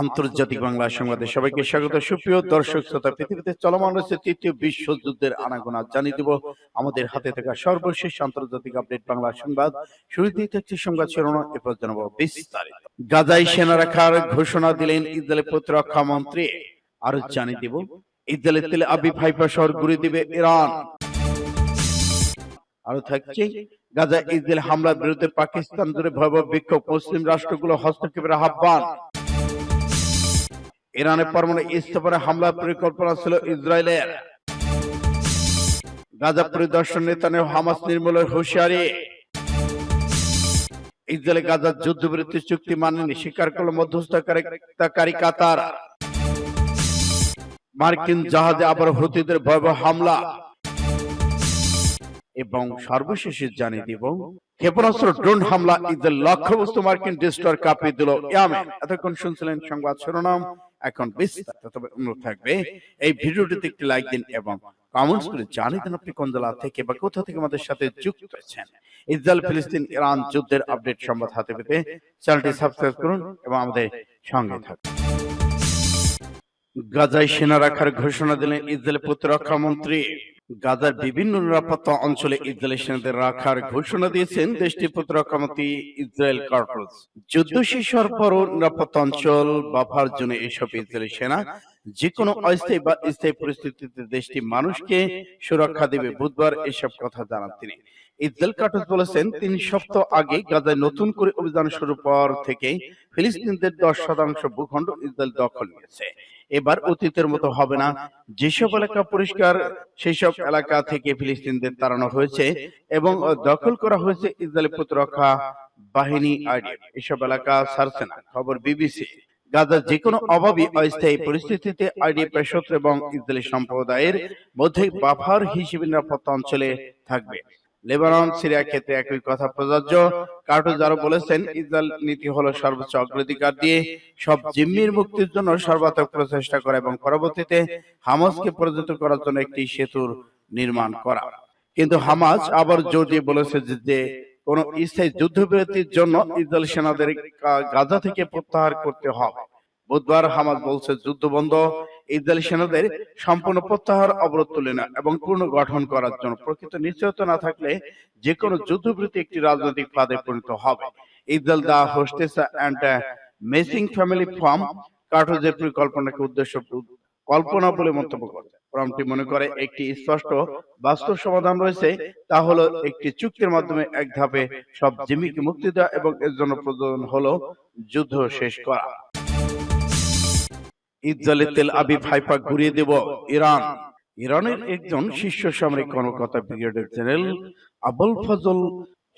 আন্তর্জাতিক বাংলা সংবাদে সবাইকে স্বাগত। সুপ্রিয় দর্শক শ্রোতা পৃথিবীতে চলমান রয়েছে তৃতীয় বিশ্বযুদ্ধের আনাগোনা জানিয়ে দিব। আমাদের হাতে থাকা সর্বশেষ আন্তর্জাতিক আপডেট বাংলা সংবাদ। শুরুতেই থাকছে সংবাদ শিরোনাম এরপর জানাব। বিস্তারিত। গাজায় সেনা রাখার ঘোষণা দিলেন ইসরায়েলের প্রতিরক্ষা মন্ত্রী। আরও জানিয়ে দিব ইসরায়েলের তেলে আবিব হাইফা শহর ঘুরে দিবে ইরান। আরও থাকছে গাজা ইসরায়েল হামলার বিরুদ্ধে পাকিস্তান জুড়ে ভয়াবহ বিক্ষোভ। মুসলিম রাষ্ট্রগুলো হস্তক্ষেপের আহ্বান। ইরানের পরমাণু ইস্তফারে হামলার পরিকল্পনা ছিল ইসরায়েলের। গাজা পরিদর্শন নেতানে হামাস নির্মূলের হুঁশিয়ারি। ইসরায়েলে গাজার যুদ্ধবিরতি চুক্তি মানেনি। স্বীকার করল মধ্যস্থতাকারী কাতার। মার্কিন জাহাজে আবার হুতিদের ভয়াবহ হামলা। এবং সর্বশেষে জানিয়ে দিব ক্ষেপণাস্ত্র ড্রোন হামলা ইসরায়েল লক্ষ্যবস্তু মার্কিন ডিস্ট্রয়ার কাঁপিয়ে দিল ইয়ামেন। এতক্ষণ শুনছিলেন সংবাদ শিরোনাম। এখন বিস্তারিত তবে অনুরোধ থাকবে এই ভিডিওটিতে একটি লাইক দিন এবং কমেন্টস করে জানিয়ে দিন আপনি কোন জেলা থেকে বা কোথা থেকে আমাদের সাথে যুক্ত হয়েছেন ইসরায়েল ফিলিস্তিন ইরান যুদ্ধের আপডেট সংবাদ হাতে পেতে চ্যানেলটি সাবস্ক্রাইব করুন এবং আমাদের সঙ্গে থাকুন। গাজায় সেনা রাখার ঘোষণা দিলেন ইসরায়েলের প্রতিরক্ষা মন্ত্রী। গাজার বিভিন্ন নিরাপত্তা অঞ্চলে ইসরায়েলি সেনাদের রাখার ঘোষণা দিয়েছেন দেশটির প্রতিরক্ষা মন্ত্রী ইসরায়েল কার্টুস যুদ্ধ শেষ হওয়ার পরও নিরাপত্তা অঞ্চল বাফার জন্য এসব ইসরায়েলি সেনা যে কোনো অস্থায়ী বা স্থায়ী পরিস্থিতিতে দেশটির মানুষকে সুরক্ষা দেবে বুধবার এসব কথা জানান তিনি। ইসরায়েল কার্টুস বলেছেন, তিন সপ্তাহ আগে গাজায় নতুন করে অভিযান শুরু পর থেকে ফিলিস্তিনদের দশ শতাংশ ভূখণ্ড ইসরায়েল দখল নিয়েছে। এবার অতীতের মতো হবে না। যেসব এলাকা পরিষ্কার সেই সব এলাকা থেকে ফিলিস্তিনদের তাড়ানো হয়েছে এবং দখল করা হয়েছে ইসরায়েলি প্রতিরক্ষা বাহিনী, আইডিএফ। এসব এলাকা ছাড়ছে না। খবর বিবিসি। গাজার যে কোনো অভাবী, অস্থায়ী পরিস্থিতিতে আইডিএফ শত্রু এবং ইসরায়েলি সম্প্রদায়ের মধ্যে বাফার হিসেবে নিরাপত্তা অঞ্চলে থাকবে। লেবানন সিরিয়া ক্ষেত্রে একই কথা প্রযোজ্য। কার্টোজ আরও বলেছেন, ইসরায়েল নীতি হলো সর্বোচ্চ অগ্রাধিকার দিয়ে সব জিম্মির মুক্তির জন্য সর্বাত্মক প্রচেষ্টা করা এবং পরবর্তীতে হামাসকে পরাজিত করার জন্য একটি সেতুর নির্মাণ করা। কিন্তু হামাস আবার জোর দিয়ে বলেছে যে কোন স্থায়ী যুদ্ধবিরতির জন্য ইসরায়েল সেনাদের গাজা থেকে প্রত্যাহার করতে হবে। বুধবার হামাস বলছে, যুদ্ধ বন্ধ, ইসরায়েলি সেনাদের সম্পূর্ণ প্রত্যাহার অবরোধ তুলে না এবং পূর্ণ গঠন করার জন্য প্রকৃত নিশ্চয়তা না থাকলে যে কোনো যুদ্ধবিরতি একটি রাজনৈতিক ফাঁদে পরিণত হবে। Israel the hostages and missing family forum কার্টোজের পরিকল্পনাকে উদ্দেশ্য কল্পনা বলে মন্তব্য করে ফর্মটি মনে করে একটি স্পষ্ট বাস্তব সমাধান রয়েছে, তা হলো একটি চুক্তির মাধ্যমে এক ধাপে সব জিম্মিকে মুক্তি দেওয়া এবং এর জন্য প্রয়োজন হলো যুদ্ধ শেষ করা। ইসরায়েলের তেল আবিব হাইফা ঘুরিয়ে দেব ইরান। ইরানের একজন শীর্ষ সামরিক কর্মকর্তা brigadier general Abolfazl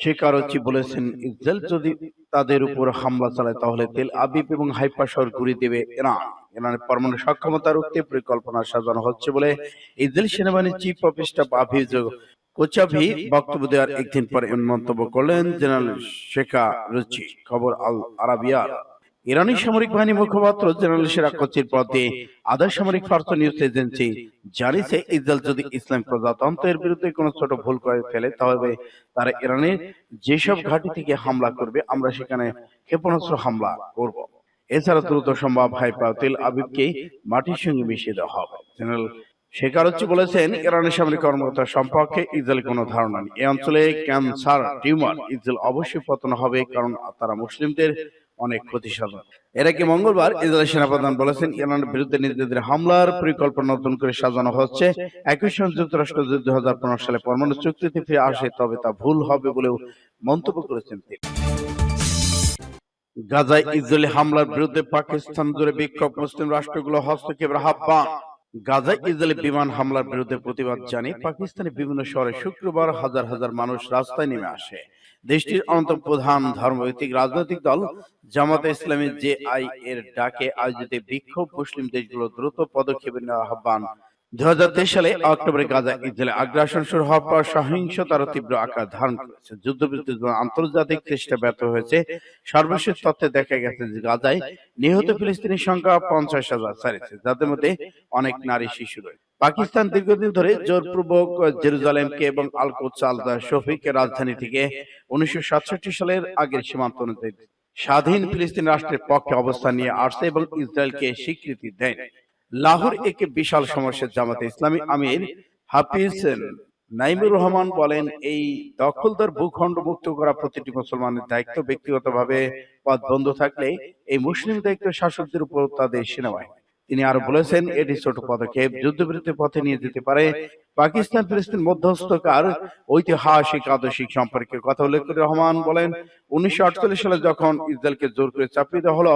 Shekarchi বলেছেন ইসরায়েল যদি তাদের উপর হামলা চালায় তাহলে তেল আবিব এবং হাইফা শহর ঘুরিয়ে দেবে ইরান। ইরানের পরমাণু সক্ষমতা রুখতে পরিকল্পনা সাজানো হচ্ছে বলে ইসরায়েল সেনাবাহিনীর chief of staff Aviv Kochavi বক্তব্য দেওয়ার একদিন পরে মন্তব্য করলেন জেনারেল শেখা রুচি খবর আল আরাবিয়ার ইরানি সামরিক বাহিনী মুখপাত্র জেনারেল সেরাকচির পদে আধা সামরিক ফার্স নিউজ এজেন্সি জানিয়েছে ইসরায়েল যদি ইসলাম প্রজাতন্ত্রের বিরুদ্ধে কোনো ছোট ভুল করে ফেলে তবে তারা ইরানের যেসব ঘাঁটি থেকে হামলা করবে আমরা সেখানে ক্ষেপণাস্ত্র হামলা করব। এছাড়া দ্রুত সম্ভব হাইপা তেল আবিবকে মাটির সঙ্গে মিশিয়ে দেওয়া হবে। জেনারেল শেখারুচ্চি বলেছেন ইরানের সামরিক কর্মকর্তা সম্পর্কে ইসরায়েল কোনো ধারণা নেই। এই অঞ্চলে ক্যান্সার টিউমার ইসরায়েল অবশ্যই পতন হবে কারণ তারা মুসলিমদের অনেক ক্ষতি সাধন এর আগে মঙ্গলবার ইসরায়েল সেনাপ্রধান বলেছেন ইরানের বিরুদ্ধে নিজেদের হামলার পরিকল্পনা নতুন করে সাজানো হচ্ছে একই সঙ্গে যুক্তরাষ্ট্র যদি দুই হাজার পনেরো সালে পরমাণু চুক্তিতে ফিরে আসে তবে তা ভুল হবে বলেও মন্তব্য করেছেন তিনি। গাজায় ইসরায়েলি হামলার বিরুদ্ধে পাকিস্তান জুড়ে বিক্ষোভ মুসলিম রাষ্ট্রগুলো হস্তক্ষেপের আহ্বান। গাজায় ইসরায়েলি বিমান হামলার বিরুদ্ধে প্রতিবাদ জানিয়ে পাকিস্তানের বিভিন্ন শহরে শুক্রবার হাজার হাজার মানুষ রাস্তায় নেমে আসে। দেশটির অন্যতম প্রধান ধর্মভিত্তিক রাজনৈতিক দল জামাতে ইসলামী জে আই এর ডাকে আয়োজিত বিক্ষোভ মুসলিম দেশগুলো দ্রুত পদক্ষেপে নেওয়ার আহ্বান। দুই সালে অক্টোবরে গাজা ইসরায়েলে আগ্রাসন শুরু হওয়ার পর সহিংসতার তীব্র আকার ধারণ করেছে। যুদ্ধবিরতির জন্য আন্তর্জাতিক চেষ্টা ব্যর্থ হয়েছে। সর্বশেষ তথ্যে দেখা গেছে যে গাজায় নিহত ফিলিস্তিনের সংখ্যা পঞ্চাশ হাজার ছাড়িয়েছে। যাদের মধ্যে অনেক নারী শিশু রয়েছে। পাকিস্তান দীর্ঘদিন ধরে জোরপূর্বক জেরুজালেমকে এবং আল কোচ আল শফিক রাজধানী থেকে উনিশশো সাতষট্টি সালের আগের সীমান্ত অনুযায়ী স্বাধীন ফিলিস্তিন রাষ্ট্রের পক্ষে অবস্থান নিয়ে আসছে এবং ইসরায়েলকে স্বীকৃতি দেন লাহোর একে বিশাল সমস্যার জামাতে ইসলামী আমির হাফিজ নাইমুর রহমান বলেন, এই দখলদার ভূখণ্ড মুক্ত করা প্রতিটি মুসলমানের দায়িত্ব ব্যক্তিগতভাবে পথ বন্ধ থাকলে এই মুসলিম দায়িত্ব শাসকদের উপর তাদের সেনাবাহিনী তিনি আরও বলেছেন, এটি ছোট পদক্ষেপ যুদ্ধবিরতির পথে নিয়ে যেতে পারে। পাকিস্তান, ফিলিস্তিন মধ্যস্থকার ঐতিহাসিক, আদর্শিক সম্পর্কে কথা উল্লেখ করে রহমান বলেন, উনিশশো সালে যখন ইসরায়েলকে জোর করে চাপিয়ে দেওয়া হলো,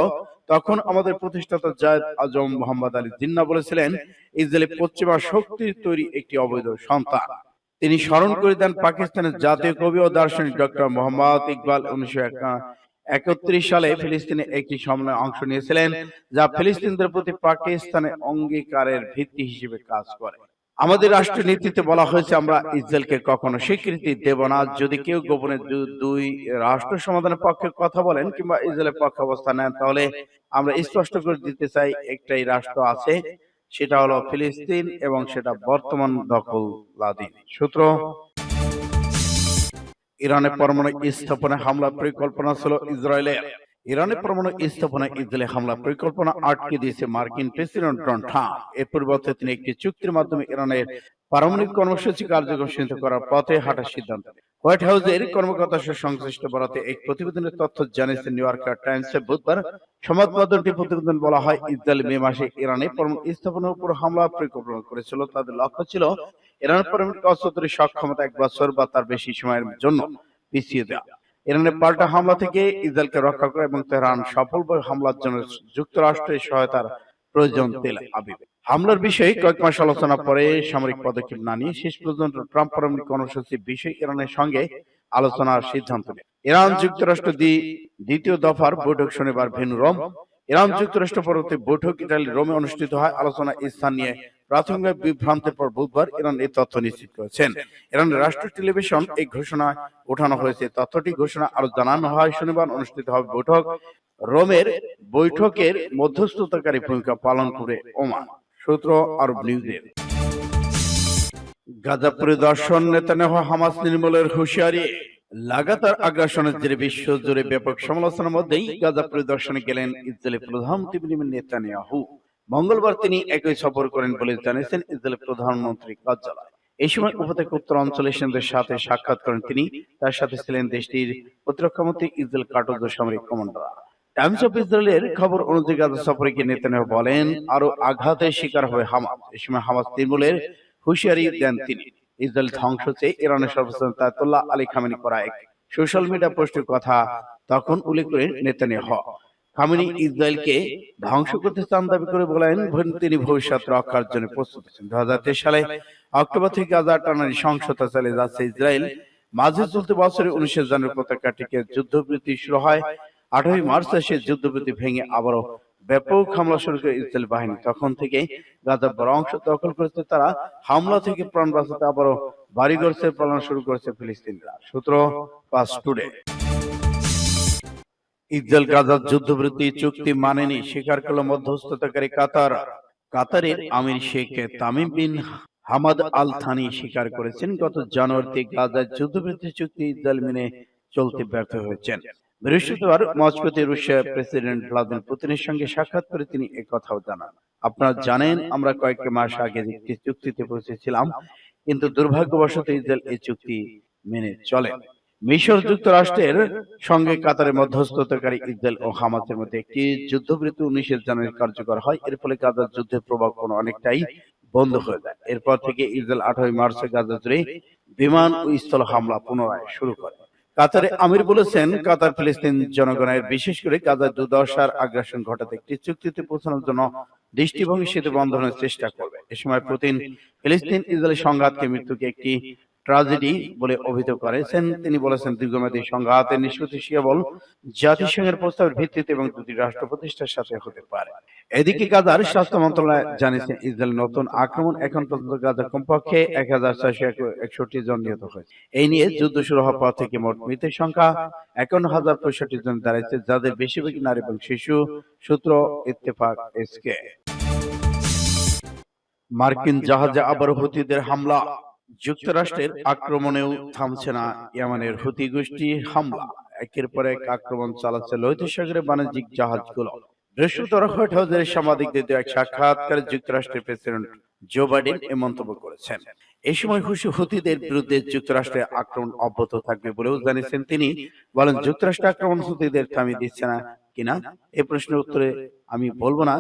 তখন আমাদের প্রতিষ্ঠাতা জায়দ আজম মোহাম্মদ আলী জিন্না বলেছিলেন ইসরায়েলের পশ্চিমা শক্তির তৈরি একটি অবৈধ সন্তান। তিনি স্মরণ করে দেন পাকিস্তানের জাতীয় কবি ও দার্শনিক ডক্টর মোহাম্মদ ইকবাল, উনিশশো একত্রিশ সালে ফিলিস্তিনে একটি সম্মেলনে অংশ নিয়েছিলেন যা ফিলিস্তিনদের প্রতি পাকিস্তানের অঙ্গীকারের ভিত্তি হিসেবে কাজ করে। আমাদের রাষ্ট্র নীতিতে বলা হয়েছে আমরা ইসরায়েলকে কখনো স্বীকৃতি দেব না। যদি কেউ গোপনে দুই রাষ্ট্র সমাধানের পক্ষে কথা বলেন কিংবা ইসরায়েলের পক্ষে অবস্থান নেন তাহলে আমরা স্পষ্ট করে দিতে চাই একটাই রাষ্ট্র আছে সেটা হলো ফিলিস্তিন এবং সেটা বর্তমান দখলবাদী সূত্র ইরানের পরমাণু স্থাপনে হামলা পরিকল্পনা ছিল ইসরায়েলের। ইরানের পরমাণু স্থাপনা ইসরায়েলে হামলা পরিকল্পনা আটকে দিয়েছে মার্কিন প্রেসিডেন্ট ডোনাল্ড ট্রাম্প। এর পরিবর্তে তিনি একটি চুক্তির মাধ্যমে ইরানের পারমাণবিক কর্মসূচি কার্যকর সিদ্ধ করার পথে হাঁটার সিদ্ধান্ত। হোয়াইট হাউসের কর্মকর্তা সহ সংশ্লিষ্ট বরাতে এক প্রতিবেদনের তথ্য জানিয়েছে নিউ ইয়র্কার টাইমসে বুধবার। সংবাদ মাধ্যমটি প্রতিবেদন বলা হয় ইসরায়েল মে মাসে ইরানে পরমাণু স্থাপনের উপর হামলা পরিকল্পনা করেছিল। তাদের লক্ষ্য ছিল ইরানের পারমাণবিক অস্ত্র সক্ষমতা এক বছর বা তার বেশি সময়ের জন্য পিছিয়ে দেওয়া ইরানের পাল্টা হামলা থেকে ইসরায়েলকে রক্ষা করা এবং তেহরান সফলভাবে হামলার জন্য যুক্তরাষ্ট্রের সহায়তার প্রয়োজন তেল আবিবে। হামলার বিষয়ে কয়েক মাস আলোচনা পরে সামরিক পদক্ষেপ না নিয়ে শেষ পর্যন্ত ট্রাম্প পারমাণবিক কর্মসূচির বিষয়ে ইরানের সঙ্গে আলোচনার সিদ্ধান্ত নেয়। ইরান যুক্তরাষ্ট্র দ্বি- দ্বিতীয় দফার বৈঠক শনিবার ভেনু রোম ইরান যুক্তরাষ্ট্র পরবর্তী বৈঠক ইটালি রোমে অনুষ্ঠিত হয় আলোচনা স্থান নিয়ে। প্রাথমিক বিভ্রান্তের পর বুধবার ইরান এই তথ্য নিশ্চিত করেছেন। ইরানের রাষ্ট্র টেলিভিশন এই ঘোষণা ওঠানো হয়েছে। তথ্যটি ঘোষণা আরও জানানো হয়। শনিবার অনুষ্ঠিত হবে বৈঠক। রোমের বৈঠকের মধ্যস্থতাকারী ভূমিকা পালন করে ওমান। সূত্র আরব নিউজের গাজা পরিদর্শন নেতানেহ হামাস নির্মূলের হুঁশিয়ারি। লাগাতার আগ্রাসনের জেরে বিশ্ব জুড়ে ব্যাপক সমালোচনার মধ্যেই গাজা পরিদর্শনে গেলেন ইসরায়েলের প্রধানমন্ত্রী বেনিয়ামিন নেতানিয়াহু। মঙ্গলবার তিনি একই সফর করেন বলে জানিয়েছেন ইসরায়েলের প্রধানমন্ত্রী কার্যালয় এই সময় উপত্যকা উত্তর অঞ্চলের সেনাদের সাথে সাক্ষাৎ করেন তিনি। তার সাথে ছিলেন দেশটির প্রতিরক্ষামন্ত্রী ইসরায়েল কাটজ সামরিক কমান্ডার। টাইমস অফ ইসরায়েলের খবর অনুযায়ী গাজা সফরে গিয়ে নেতানিয়াহু বলেন আরও আঘাতের শিকার হবে হামাস। এই সময় হামাস নির্মূলের হুঁশিয়ারি দেন তিনি। ইসরায়েল ধ্বংস চেয়ে ইরানের সর্বোচ্চ তায়তুল্লাহ আলী খামেনি করা এক সোশ্যাল মিডিয়া পোস্টের কথা তখন উল্লেখ করে নেতানিয়াহু। খামেনি ইসরায়েলকে ধ্বংস করতে চান দাবি করে বলেন তিনি ভবিষ্যৎ রক্ষার জন্য প্রস্তুত আছেন দু হাজার তেইশ সালে অক্টোবর থেকে গাজা টানারি সহিংসতা চালিয়ে যাচ্ছে ইসরায়েল। মাঝে চলতে বছরে উনিশে জানুয়ারি পতাকাটিকে যুদ্ধবিরতি শুরু হয়। আঠারোই মার্চ সে যুদ্ধবিরতি ভেঙে আবারও ব্যাপক হামলা শুরু করে ইসরায়েল বাহিনী। তখন থেকে গাজা বড় অংশ দখল করেছে তারা হামলা থেকে প্রাণ বাঁচাতে আবারও বাড়িঘর ছেড়ে পালানো শুরু করেছে ফিলিস্তিনিরা। সূত্র পাস টুডে। ইসরায়েল গাজার যুদ্ধবিরতি চুক্তি মানেনি স্বীকার করল মধ্যস্থতাকারী কাতার। কাতারের আমির Sheikh Tamim bin Hamad Al Thani স্বীকার করেছেন গত জানুয়ারিতে গাজার যুদ্ধবিরতি চুক্তি ইসরায়েল মেনে চলতে ব্যর্থ হয়েছেন। বৃহস্পতিবার মস্কোতে রুশিয়ার প্রেসিডেন্ট ভ্লাদিমির পুতিনের সঙ্গে সাক্ষাৎ করে তিনি একথাও জানান। আপনারা জানেন, আমরা কয়েক মাস আগে একটি চুক্তিতে পৌঁছেছিলাম, কিন্তু দুর্ভাগ্যবশত ইসরায়েল এই চুক্তি মেনে চলে। মিশর যুক্তরাষ্ট্রের সঙ্গে কাতারের মধ্যস্থতাকারী ইসরায়েল ও হামাসের মধ্যে একটি যুদ্ধবিরতি উনিশে জানুয়ারি কার্যকর হয়। এর ফলে গাজার যুদ্ধের প্রভাব কোনো অনেকটাই বন্ধ হয়ে যায়। এরপর থেকে ইসরায়েল আঠারোই মার্চে গাজা জুড়ে বিমান ও স্থল হামলা পুনরায় শুরু করে। কাতারে আমির বলেছেন কাতার ফিলিস্তিন জনগণের বিশেষ করে গাজার দুর্দশার আগ্রাসন ঘটাতে একটি চুক্তিতে পৌঁছানোর জন্য দৃষ্টিভঙ্গি সেতু বন্ধনের চেষ্টা করবে এ সময় পুতিন ফিলিস্তিন ইসরায়েল সংঘাতকে মৃত্যুকে একটি ট্রাজেডি বলে অভিহিত করেছেন। তিনি বলেছেন দীর্ঘমেয়াদী সংঘাতের নিষ্পত্তি কেবল জাতিসংঘের প্রস্তাবের ভিত্তিতে এবং দুটি রাষ্ট্র প্রতিষ্ঠার সাথে হতে পারে। এদিকে গাজার স্বাস্থ্য মন্ত্রণালয় জানিয়েছে ইসরায়েল নতুন আক্রমণ এখন পর্যন্ত গাজার কমপক্ষে এক হাজার ছয়শো একষট্টি জন নিহত হয়েছে। এই নিয়ে যুদ্ধ শুরু হওয়ার পর থেকে মোট মৃতের সংখ্যা একান্ন হাজার পঁয়ষট্টি জন দাঁড়িয়েছে যাদের বেশিরভাগ নারী এবং শিশু সূত্র ইত্তেফাক এসকে মার্কিন জাহাজে আবার হুতিদের হামলা। যুক্তরাষ্ট্রের আক্রমণেও থামছে না ইয়ামানের হুতি গোষ্ঠী হামলা। একের পর এক আক্রমণ চালাচ্ছে লোহিত সাগরের বাণিজ্যিক জাহাজগুলো। বৃহস্পতিবার হোয়াইট হাউসের সাংবাদিকদের এক সাক্ষাৎকারে যুক্তরাষ্ট্রের প্রেসিডেন্ট জো বাইডেন এ মন্তব্য করেছেন। এই সময় খুশি হুতিদের বিরুদ্ধে যুক্তরাষ্ট্রের আক্রমণ অব্যাহত থাকবে বলেও জানিয়েছেন তিনি। বলেন যুক্তরাষ্ট্র আক্রমণ হুতিদের থামিয়ে দিচ্ছে না কিনা? এই প্রশ্নের উত্তরে আমি বলব না।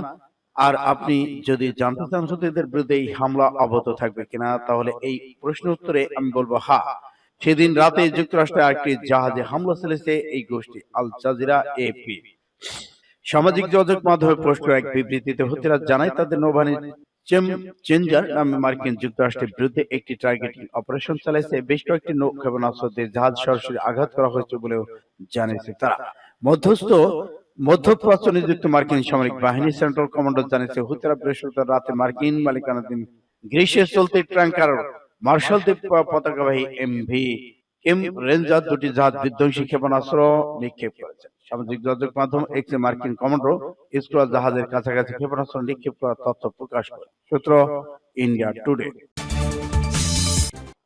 আর আপনি যদি জানতে চান হুতিদের বিরুদ্ধে এই হামলা অব্যাহত থাকবে কিনা, তাহলে এই প্রশ্নের উত্তরে আমি বলব, হা। সেদিন রাতে যুক্তরাষ্ট্রের আরেকটি জাহাজে হামলা চালিয়েছে এই গোষ্ঠী, আল জাজিরা এপি সামাজিক যোগাযোগ মাধ্যমে করা এক বিবৃতিতে হুতিরা জানায়, তাদের নৌবাহিনীর চেম- চেঞ্জার নামে মার্কিন যুক্তরাষ্ট্রের বিরুদ্ধে একটি টার্গেটিং অপারেশন চালাইছে। বেশ কয়েকটি নৌ ক্ষেপণাস্ত্র দিয়ে জাহাজ সরাসরি আঘাত করা হয়েছে বলেও জানিয়েছে তারা। মধ্যস্থ মধ্যপ্রাচ্য নিযুক্ত মার্কিন সামরিক বাহিনী সেন্ট্রাল কমান্ডার জানিয়েছে, হুতিরা বৃহস্পতিবার রাতে মার্কিন মালিকানাধীন গ্রীষ্মে চলতি ট্যাঙ্কার মার্শাল দ্বীপ পতাকাবাহী এমভি এম রেঞ্জার দুটি জাহাজ বিধ্বংসী ক্ষেপণাস্ত্র নিক্ষেপ করেছে। সামাজিক যোগাযোগ মাধ্যম এক্সে মার্কিন কমান্ডো স্কোয়ার জাহাজের কাছাকাছি ক্ষেপণাস্ত্র নিক্ষেপ করার তথ্য প্রকাশ করে, সূত্র ইন্ডিয়া টুডে।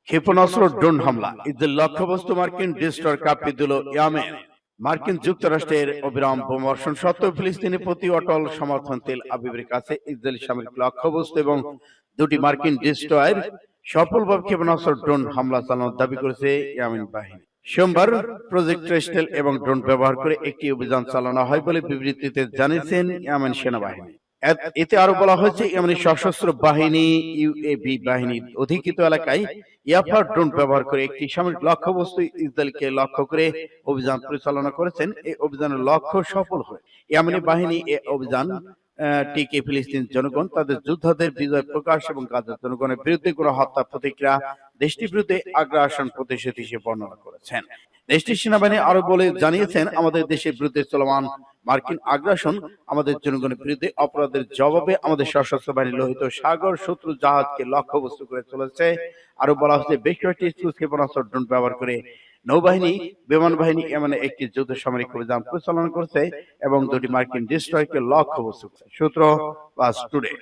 ক্ষেপণাস্ত্র, ড্রোন হামলা ইসরায়েল লক্ষ্যবস্তু মার্কিন ডিস্টর কাঁপিয়ে দিল ইয়ামেন। মার্কিন যুক্তরাষ্ট্রের অবিরাম বোমর্ষণ সত্ত্বেও ফিলিস্তিনের প্রতি অটল সমর্থন তেল আবিবের কাছে ইসরায়েলি সামরিক লক্ষ্যবস্তু এবং দুটি মার্কিন ডিস্ট্রয়ের সফলভাবে ক্ষেপণাস্ত্র ড্রোন হামলা চালানোর দাবি করেছে ইয়ামিন বাহিনী। সোমবার প্রজেক্ট রেস্টেল এবং ড্রোন ব্যবহার করে একটি অভিযান চালানো হয় বলে বিবৃতিতে জানিয়েছেন ইয়ামিন সেনাবাহিনী। এত- আরও বলা হয়েছে ইয়ামেনের সশস্ত্র বাহিনী ইউএবি বাহিনীর অধিকৃত এলাকায় ইয়াফা ড্রোন ব্যবহার করে একটি সামরিক লক্ষ্যবস্তু ইসরায়েলকে লক্ষ্য করে অভিযান পরিচালনা করেছেন। এই অভিযানের লক্ষ্য সফল হয়। ইয়ামেনি বাহিনী এ অভিযান টিকে ফিলিস্তিন জনগণ তাদের যোদ্ধাদের বিজয় প্রকাশ এবং গাজার জনগণের বিরুদ্ধে কোনো হত্যা প্রতিক্রিয়া দেশটির বিরুদ্ধে আগ্রাসন প্রতিশোধ হিসেবে বর্ণনা করেছেন। দেশটির সেনাবাহিনী আরও বলে জানিয়েছেন, আমাদের দেশের বিরুদ্ধে চলমান মার্কিন আগ্রাসন আমাদের জনগণের বিরুদ্ধে অপরাধের জবাবে আমাদের সশস্ত্র বাহিনী লোহিত সাগর শত্রু জাহাজকে লক্ষ্য লক্ষ্যবস্তু করে চলেছে। আরও বলা হচ্ছে, বেশ কয়েকটি ক্ষেপণাস্ত্র ড্রোন ব্যবহার করে নৌবাহিনী, বিমান বাহিনী এমন একটি যুদ্ধ সামরিক অভিযান পরিচালনা করছে এবং দুটি মার্কিন ডিস্ট্রয়কে লক্ষ্যবস্তু সূত্র বা টুডে